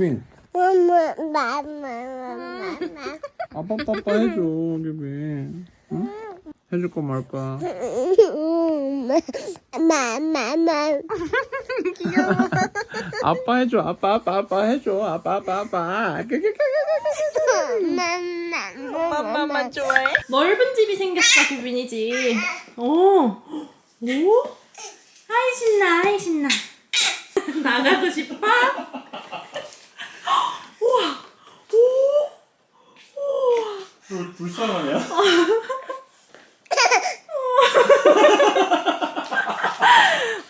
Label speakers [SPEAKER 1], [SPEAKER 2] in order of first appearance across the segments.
[SPEAKER 1] 규빈
[SPEAKER 2] 엄마, 엄마, 엄마, 엄마.
[SPEAKER 1] 아빠 빠빠 해줘 규빈 응? 해줄 거 말까
[SPEAKER 2] 엄마, 엄마, 엄마.
[SPEAKER 1] 아빠 해줘 아빠 아빠 아빠 해줘 아빠 아빠 아빠
[SPEAKER 2] 엄마, 엄마, 엄마, 엄마.
[SPEAKER 3] 좋아해? 넓은 집이 생겼어 규빈이지. 오, 오, 아이 신나, 아이 신나. 나가고 싶어? 우와, 오, 우와.
[SPEAKER 1] 불쌍하냐?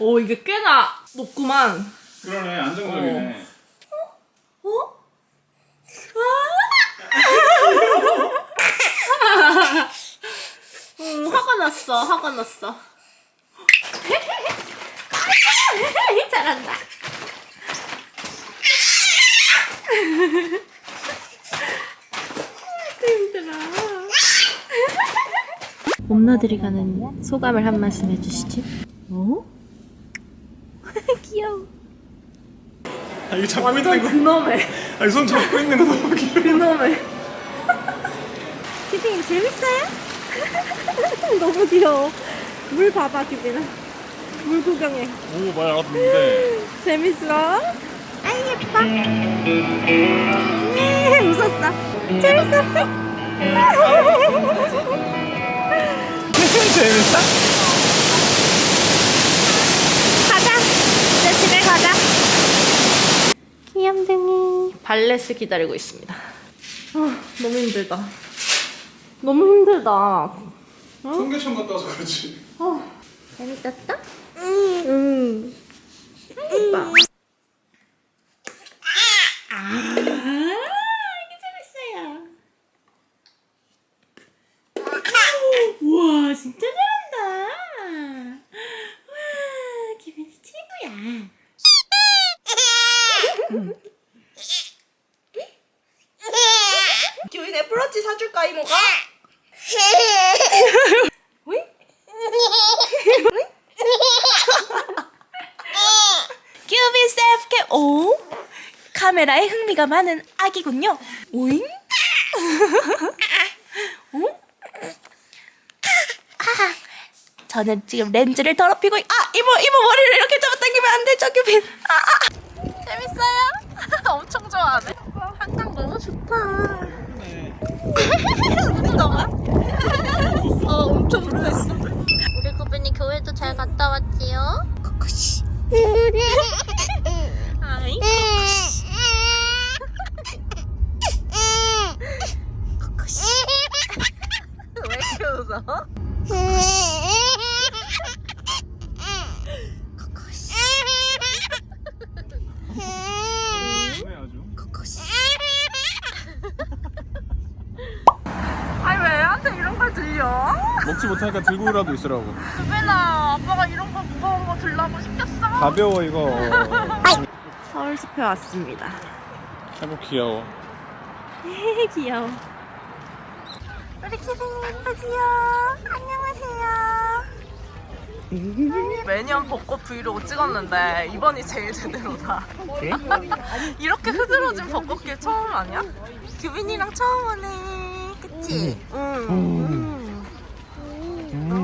[SPEAKER 3] 오 이게 꽤나 높구만.
[SPEAKER 1] 그러네 안정적이네
[SPEAKER 3] 어? 음, 화가 났어, 화가 났어. 잘한다. 힘들어. 봄나들이 가는 소감을 한 말씀 해주시지. 어? 귀여워.
[SPEAKER 1] 아 이거 잡고
[SPEAKER 3] 완전 그놈의.
[SPEAKER 1] 아니 손 잡고 있는 거 너무 귀여워
[SPEAKER 3] 그놈의. 규빈 재밌어요? 너무 귀여워. 물 봐봐 규빈아. 물 구경해.
[SPEAKER 1] 오 많이 알았는데
[SPEAKER 3] 재밌어? 아이 예뻐. 예, 웃었어. 재밌었어?
[SPEAKER 1] 재밌다?
[SPEAKER 3] 가자. 이제 집에 가자. 귀염둥이. 발레스 기다리고 있습니다. 아, 너무 힘들다. 너무 힘들다.
[SPEAKER 1] 청계천 갔다 와서 그렇지
[SPEAKER 3] 어, 재밌었어? 응. 예뻐. 아, 이게 재밌어요. 우와, 진짜 잘한다. 와, 기분이 최고야.
[SPEAKER 4] 규 빈 사줄까 이모가? 오이? 규빈 셀프캠 오 카메라에 흥미가 많은 아기군요. 오잉? 오? 아, 저는 지금 렌즈를 더럽히고 있... 아 이모 이모 머리를 이렇게 잡아당기면 안 되죠 규빈. 아, 아. 재밌어요? 엄청 좋아하네. 한강 너무 좋다. 어 엄청 놀랐어.
[SPEAKER 2] 우리 구빈이 교회도 잘 갔다 왔지요?
[SPEAKER 4] 코코씨. 아이 코코씨. 왜 이렇게 웃어? 코코씨.
[SPEAKER 1] 네 아주
[SPEAKER 4] 코코씨. 아니 왜 애한테 들려?
[SPEAKER 1] 먹지 못하니까 들고라도 있으라고
[SPEAKER 4] 유빈아 아빠가 이런 거 무거운 거 들라고 시켰어.
[SPEAKER 1] 가벼워 이거
[SPEAKER 3] 서울 숲에 왔습니다.
[SPEAKER 1] 아이고 귀여워
[SPEAKER 3] 귀여워.
[SPEAKER 4] 우리 기분이 예쁘지요? 안녕하세요. 매년 벚꽃 브이로그 찍었는데 이번이 제일 제대로다. 이렇게 흐드러진 벚꽃길 처음 아니야? 규빈이랑 처음 오네. 그치? 응. No.